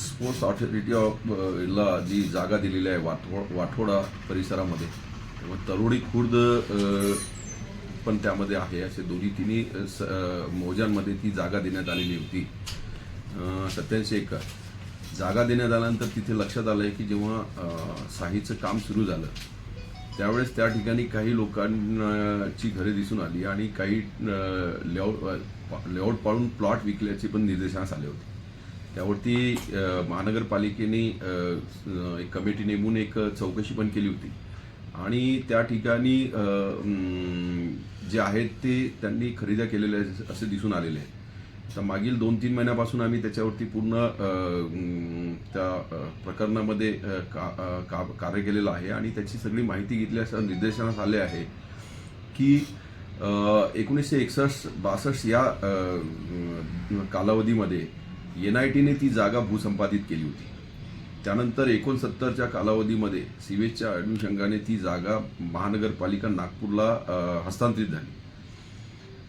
Sports authority of ला जी जागा दिलेली आहे वाठो वाठोडा परिसरामध्ये. तेव्हा तरोडी खुर्द पण त्यामध्ये आहे. असे दोन्ही तिन्ही स- मोजांमध्ये ती जागा देण्यात आलेली होती. सत्याऐंशी एकर जागा देण्यात आल्यानंतर तिथे लक्षात आलं आहे की जेव्हा साहीचं काम सुरू झालं त्यावेळेस त्या ठिकाणी काही लोकांची घरे दिसून आली आणि काही लेआउट लेआउट पाळून प्लॉट विकल्याचे पण निर्देशांस आले होते. त्यावरती महानगरपालिकेने एक कमिटी नेमून एक चौकशी पण केली होती. आणि त्या ठिकाणी जे आहेत ते त्यांनी खरेदी केलेले आहेत असे दिसून आलेले आहे तर मागील दोन तीन महिन्यापासून आम्ही त्याच्यावरती पूर्ण त्या प्रकरणामध्ये का- का- कार्य केलेलं आहे. आणि त्याची सगळी माहिती घेतल्यास निर्देशनास आले आहे की एकोणीसशे एकसष्ट बासष्ट या कालावधीमध्ये एन आय टीने ती जागा भूसंपादित केली होती. त्यानंतर एकोणसत्तरच्या कालावधीमध्ये सीवेजच्या अनुषंगाने ती जागा महानगरपालिका नागपूरला हस्तांतरित झाली.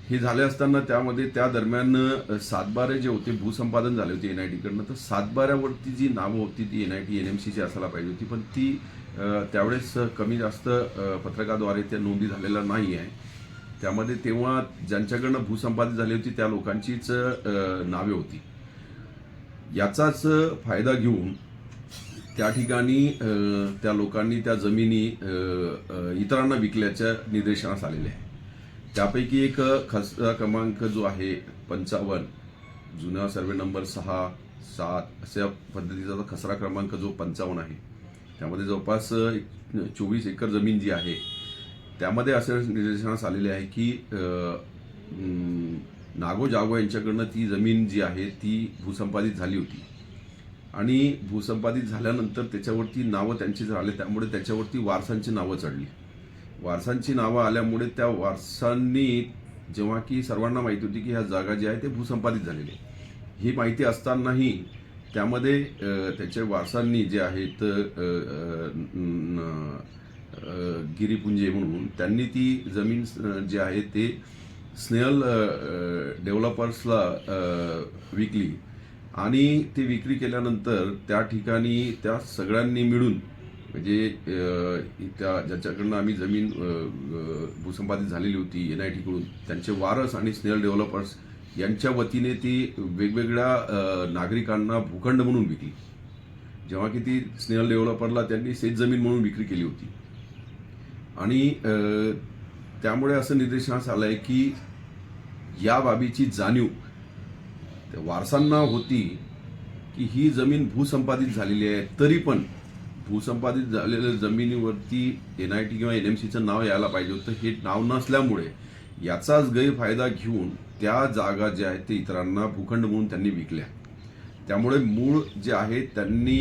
हे झाले असताना त्यामध्ये त्या दरम्यान सातबारे जे होते भूसंपादन झाले होते एन आय टीकडनं तर सातबाऱ्यावरती जी नावं होती ती N I T N M सीची असायला पाहिजे होती. पण ती त्यावेळेस कमी जास्त पत्रकाद्वारे त्या नोंदी झालेल्या नाही आहे. त्यामध्ये तेव्हा ज्यांच्याकडनं भूसंपादित झाली होती त्या लोकांचीच नावे होती. याचाच फायदा घेऊन त्या ठिकाणी त्या लोकांनी त्या जमिनी इतरांना विकल्याच्या निर्देशनास आलेले आहे. त्यापैकी एक खसरा क्रमांक जो आहे पंचावन्न जुना सर्वे नंबर सहा सात अशा पद्धतीचा खसरा क्रमांक जो पंचावन्न आहे. त्यामध्ये जवळपास चोवीस एकर जमीन जी आहे त्यामध्ये असं निर्देशनास आलेले आहे की नागो जागो यांच्याकडनं ती जमीन जी आहे ती भूसंपादित झाली होती. आणि भूसंपादित झाल्यानंतर त्याच्यावरती नावं त्यांची झाले त्यामुळे त्याच्यावरती वारसांची नावं चढली. वारसांची नावं आल्यामुळे त्या वारसांनी जेव्हा की सर्वांना माहिती होती की ह्या जागा जी आहे ते भूसंपादित झालेली आहे. ही माहिती असतानाही त्यामध्ये त्याच्या वारसांनी जे आहेत गिरीपुंजे म्हणून त्यांनी ती जमीन जी आहे ते स्नेहल डेव्हलपर्सला विकली. आणि ती विक्री केल्यानंतर त्या ठिकाणी त्या सगळ्यांनी मिळून म्हणजे त्या ज्याच्याकडनं आम्ही जमीन भूसंपादित झालेली होती एन आय टीकडून त्यांचे वारस आणि स्नेहल डेव्हलपर्स यांच्या वतीने ती वेगवेगळ्या नागरिकांना भूखंड म्हणून विकली. जेव्हा की ती स्नेहल डेव्हलपरला त्यांनी शेतजमीन म्हणून विक्री केली होती. आणि त्यामुळे असं निदर्शनास आलं आहे की या बाबीची जाणीव त्या वारसांना होती की ही जमीन भूसंपादित झालेली आहे. तरी पण भूसंपादित झालेल्या जमिनीवरती एन आय टी किंवा एन एम सीचं नाव यायला पाहिजे होतं. हे नाव नसल्यामुळे याचाच गैरफायदा घेऊन त्या जागा ज्या आहेत ते इतरांना भूखंड म्हणून त्यांनी विकल्या. त्यामुळे मूळ जे आहे त्यांनी